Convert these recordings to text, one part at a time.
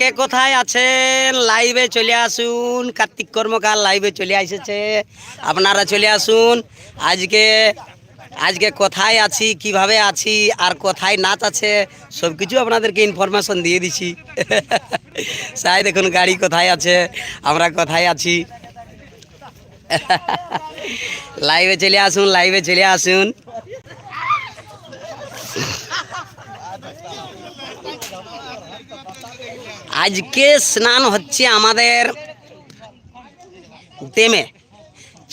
কে কোথায় আছেন? লাইভে চলে আসুন। কার্তিক কর্মকার লাইভে চলে এসেছে। আপনারা চলে আসুন। আজকে আজকে কোথায় আছি, কীভাবে আছি, আর কোথায় নাচ আছে সব কিছু আপনাদেরকে ইনফরমেশন দিয়ে দিছি। সাই, দেখুন গাড়ি কোথায় আছে, আমরা কোথায় আছি। লাইভে চলে আসুন লাইভে চলে আসুন। আজকে স্নান হচ্ছে আমাদের ডেমে,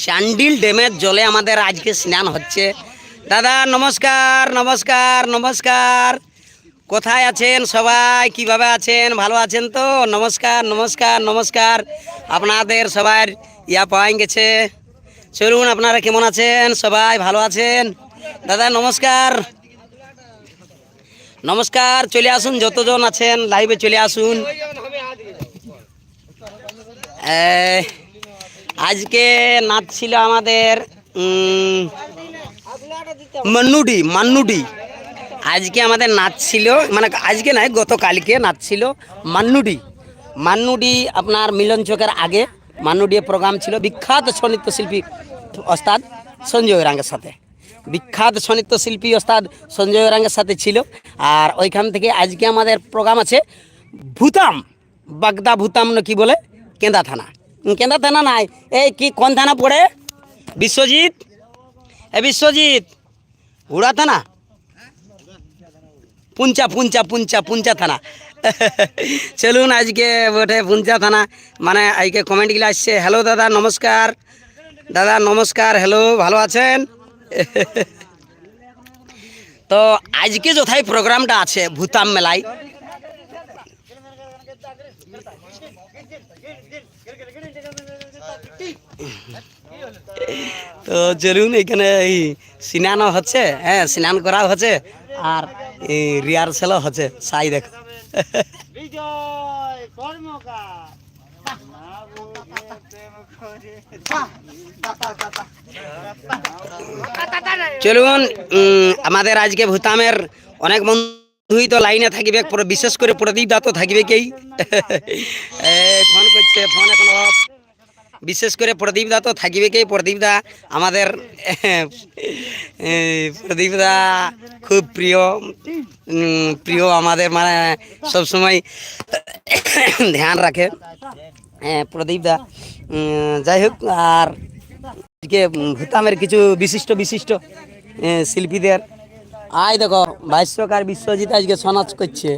চান্ডিল ড্যামের জলে আমাদের আজকে স্নান হচ্ছে। দাদা, নমস্কার নমস্কার নমস্কার। কোথায় আছেন সবাই? কীভাবে আছেন? ভালো আছেন তো? নমস্কার নমস্কার নমস্কার। আপনাদের সবার ইয়া পাওয়া গেছে। চলুন, আপনারা কেমন আছেন? সবাই ভালো আছেন? দাদা, নমস্কার। নমস্কার, চলে আসুন, যতজন আছেন লাইভে চলে আসুন। আজকে নাচ ছিল আমাদের মান্নুডি মান্নুডি। আজকে আমাদের নাচ ছিল মানে আজকে নয়, গতকালকে নাচ ছিল মান্নুডি। মান্নুডি আপনার মিলন চকের আগে মান্নুডি প্রোগ্রাম ছিল বিখ্যাত সংগীত শিল্পী ওস্তাদ সঞ্জয় রাঙ্গের সাথে। বিখ্যাত সংগীত শিল্পী ওস্তাদ সঞ্জয় রাঙ্গের সাথে ছিল। আর ওইখান থেকে আজকে আমাদের প্রোগ্রাম আছে ভূতাম, বাগদা ভূতাম না কি বলে? কেন্দা থানা। কেন্দা থানা নাই। এই কি, কোন থানা পড়ে? বিশ্বজিৎ? এ বিশ্বজিৎ, হুড়া থানা? পুঞ্চা পুঞ্চা পুঞ্চা পুঞ্চা থানা। চলুন আজকে বটে পুঞ্চা থানা। মানে আজকে কমেন্টগুলো আসছে। হ্যালো দাদা, নমস্কার। দাদা, নমস্কার। হ্যালো ভালো আছেন? তো আজকে যথাই প্রোগ্রামটা আছে ভূতাম মেলায়। তো চলুন এখানে এই স্নানও হচ্ছে হ্যাঁ স্নান করাও হচ্ছে আর এই রিহার্সেলও হচ্ছে সাই দেখো। চলুন উম, আমাদের আজকে ভূতামের অনেক বন্ধুই তো লাইনে থাকবে বিশেষ করে প্রদীপ দা তো থাকবে কেই ফোন করছে ফোন এখন off। বিশেষ করে প্রদীপ দা তো থাকবে কেই প্রদীপ দা আমাদের এই, প্রদীপ দা খুব প্রিয় প্রিয় আমাদের মানে সবসময় ধ্যান রাখে। হ্যাঁ প্রদীপ দা যাই হোক আর আজকে ভূতামের কিছু বিশিষ্ট বিশিষ্ট শিল্পীদের। আয় দেখো ভাষ্যকার বিশ্বজিৎ আজকে সনাচ করছে।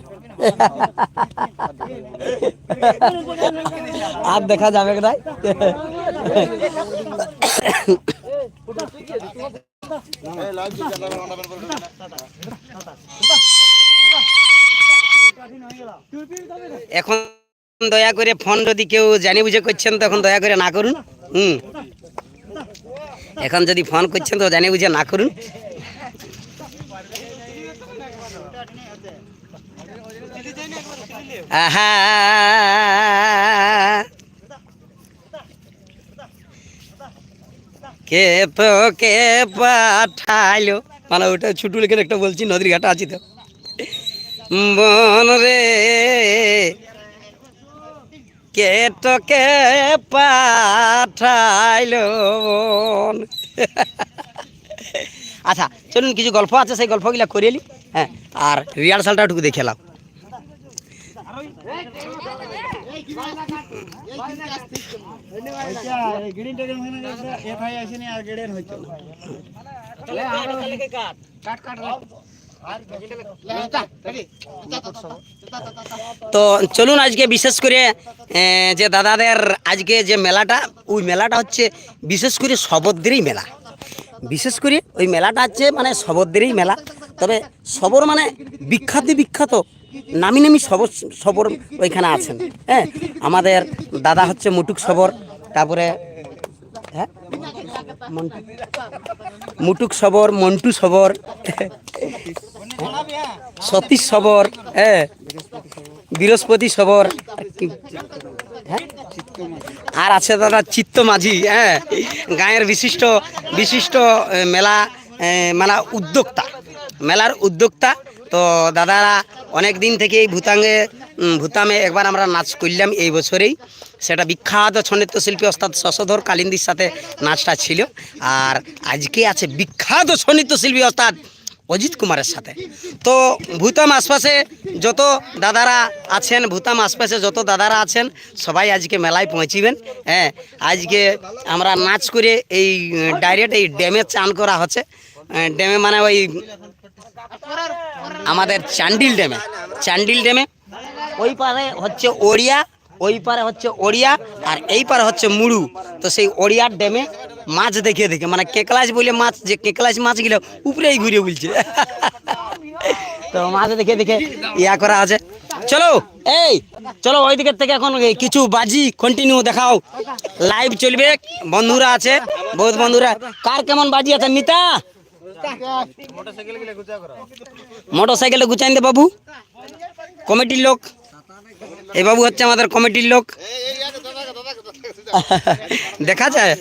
আর দেখা যাবে কোথায়? এখন দয়া করে ফোন যদি কেউ জানি বুঝে করছেন তখন দয়া করে না করুন। হুম। এখন যদি ফোন করছেন, তো জানি বুঝে না করুন। আহা। কে তো কে পাঠাইলো মানে ওটা ছুটু লেখে একটা বলছি, নদীর ঘাটা আছি তো। বন রে। কে তো কে পাঠাইলো বন। আচ্ছা চলুন কিছু গল্প আছে, সেই গল্পগুলা করিয়ে হ্যাঁ আর রিহার্সালটা একটু দেখে এলাম। তো চলুন আজকে বিশেষ করে যে দাদাদের আজকে যে মেলাটা, ওই মেলাটা হচ্ছে বিশেষ করে শবদ্রেই মেলা। বিশেষ করে ওই মেলাটা হচ্ছে মানে শবদ্রেই মেলা। তবে সবর মানে বিখ্যাত বিখ্যাত নামি নামি সবর সবর ওইখানে আছেন। হ্যাঁ আমাদের দাদা হচ্ছে মুটুক সবর, তারপরে হ্যাঁ? মুটুক সবর, মন্টু সবর, সতীশ সবর হ্যাঁ? বৃহস্পতি সবর হ্যাঁ? আর আছে দাদা চিত্ত মাঝি হ্যাঁ? গায়ের বিশিষ্ট বিশিষ্ট মেলা মেলা উদ্যোক্তা। মেলার উদ্যোক্তা তো দাদারা অনেক দিন থেকে এই ভূতাঙ্গে ভূতামে একবার আমরা নাচ করলাম এই বছরেই। সেটা বিখ্যাত ছন্দিত্য শিল্পী অর্থাৎ শশধর কালিন্দির সাথে নাচটা ছিল। আর আজকে আছে বিখ্যাত ছন্দিত্য শিল্পী অর্থাৎ অজিত কুমারের সাথে। তো ভূতাম আশপাশে যত দাদারা আছেন, ভূতাম আশপাশে যত দাদারা আছেন, সবাই আজকে মেলায় পৌঁছিবেন। হ্যাঁ আজকে আমরা নাচ করে এই ডাইরেক্ট এই ড্যামে চান করা হচ্ছে। ড্যামে মানে ওই আমাদের চান্ডিল ড্যামে চান্ডিল ড্যামে ওই পারে হচ্ছে ওড়িয়া, ওই পারে হচ্ছে ওড়িয়া আর এই পারে হচ্ছে মুড়ু। তো সেই ওড়িয়ার ড্যামে মাছ দেখে দেখে মানে কেকলাস বলে মাছ, যে কেকলাস মাছগুলো উপরেই ঘুরে বলছে তো মাছ দেখে দেখে ইয়া করা আছে। চলো, এই, চলো ওই দিকের থেকে এখন কিছু বাজি কন্টিনিউ দেখাও। লাইভ চলবে, বন্ধুরা আছে, বহুত বন্ধুরা। কার কেমন বাজি আছে, মিতা? মোটর সাইকেলে গুচাইন দে বাবু। কমিটির লোক। এই বাবু হচ্ছে আমাদের কমিটির লোক। দেখা যায়।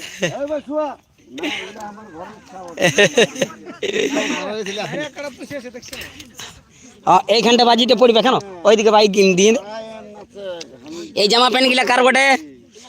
এইখানটা বাজিতে পড়বে কেন? ওইদিকে বাইক দিয়ে। এই জামা প্যান্টগুলা কার বটে?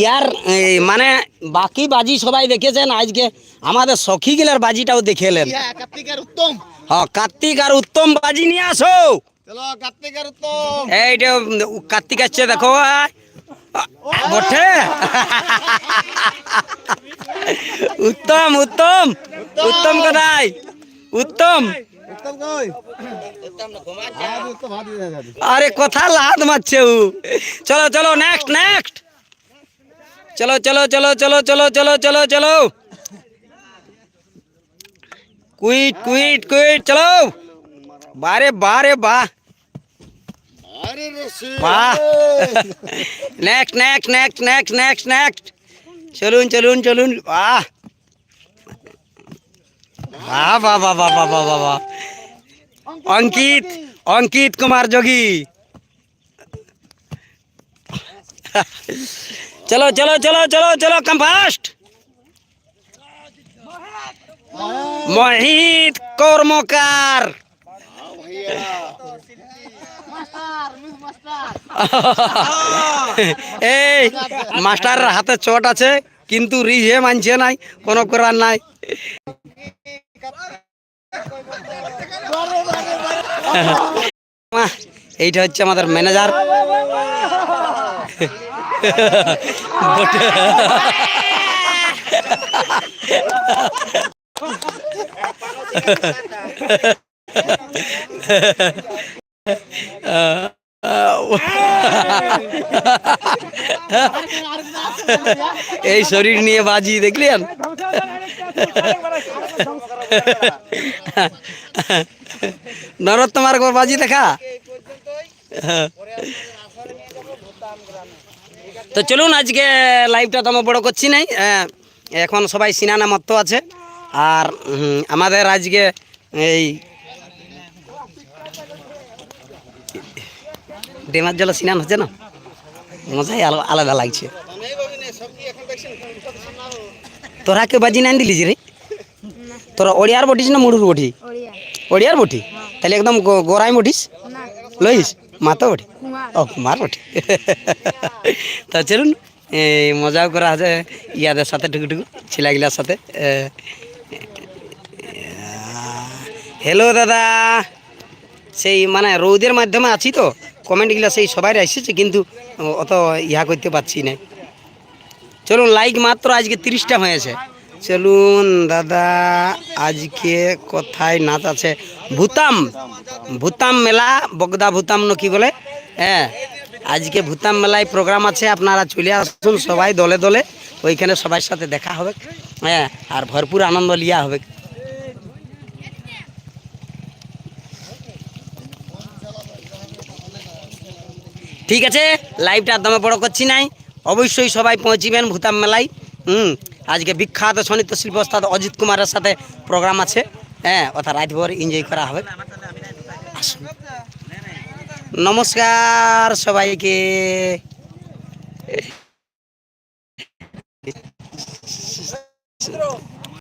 ইয়ার মানে বাকি বাজি সবাই দেখেছেন আজকে। আমাদের সখী গিলার বাজিটাও দেখেলেন। উত্তম। হ্যাঁ কার্তিক আর উত্তম বাজি নিয়ে আসো। এইটা কার্তিক আসছে দেখো। বটে। উত্তম। উত্তম। উত্তম কোথায়? উত্তম। আরে কথা লাদ মারছে ও। চলো চলো নেক্সট নেক্সট চলো চলো চলো চলো চলো চলো চলো চলো। কুইট কুইট কুইট চলো। বারে বারে রে বাহ next next next next next next চলুন চলুন চলুন বাহ বাহ বাহ বাহ বাহ বাহ বাহ বাহ অঙ্কিত অঙ্কিত কুমার যোগী। চলো চলো চলো চলো চলো কম ফাস্ট মহিত কর্মকার। মাস্টার মাস্টার এই, মাস্টারের হাতে চোট আছে, কিন্তু রিঝে মানছে নাই, কোনো করার নাই আহ, এইটা হচ্ছে আমাদের ম্যানেজার এই শরীর নিয়ে বাজি দেখলেন নরোত্তমার একবার বাজি দেখা? তো চলুন আজকে লাইভটা তো বড় করছি নাই। আহ, এখন সবাই সিনানা মত্ত আছে। আর আমাদের আজকে এই ডেমার জল সিনান হচ্ছে না মজাই আলাদা লাগছে। তোরা কেউ বাজি নাই দিলি রে? তোরা ওড়িয়ার বটিস না মুড়ুর বটি? ওড়িয়ার বটি? তাহলে একদম গোড়াই বটিস? লইস? মাতো বটি? ও কুমার বটি। তা চলুন এই মজাও করা আছে ইয়াদের সাথে টুকু টুকু ছিলাগুলার সাথে। হ্যালো দাদা। সেই মানে রৌদের মাধ্যমে আছি তো। কমেন্টগুলো সেই সবাই এসেছে কিন্তু অত ইহা করতে পারছি না। চলুন লাইক মাত্র আজকে তিরিশটা হয়েছে। চলুন, দাদা, আজকে কোথায় নাচ আছে। ভূতাম ভূতাম মেলা, বগদা ভূতাম ন কি বলে? হ্যাঁ আজকে ভূতাম মেলায় প্রোগ্রাম আছে, আপনারা চলে আসুন সবাই দলে দলে, ওইখানে সবার সাথে দেখা হবে। হ্যাঁ আর ভরপুর আনন্দ লিয়া হবে। ঠিক আছে? লাইভটা দমে বড় করছি নাই। অবশ্যই সবাই পৌঁছিবেন ভূতাম মেলায়। হুম, আজকে বিখ্যাত সনিত্য শিল্প অজিত কুমারের সাথে প্রোগ্রাম আছে। হ্যাঁ অর্থাৎ রাতভর এনজয় করা হবে। নমস্কার সবাইকে।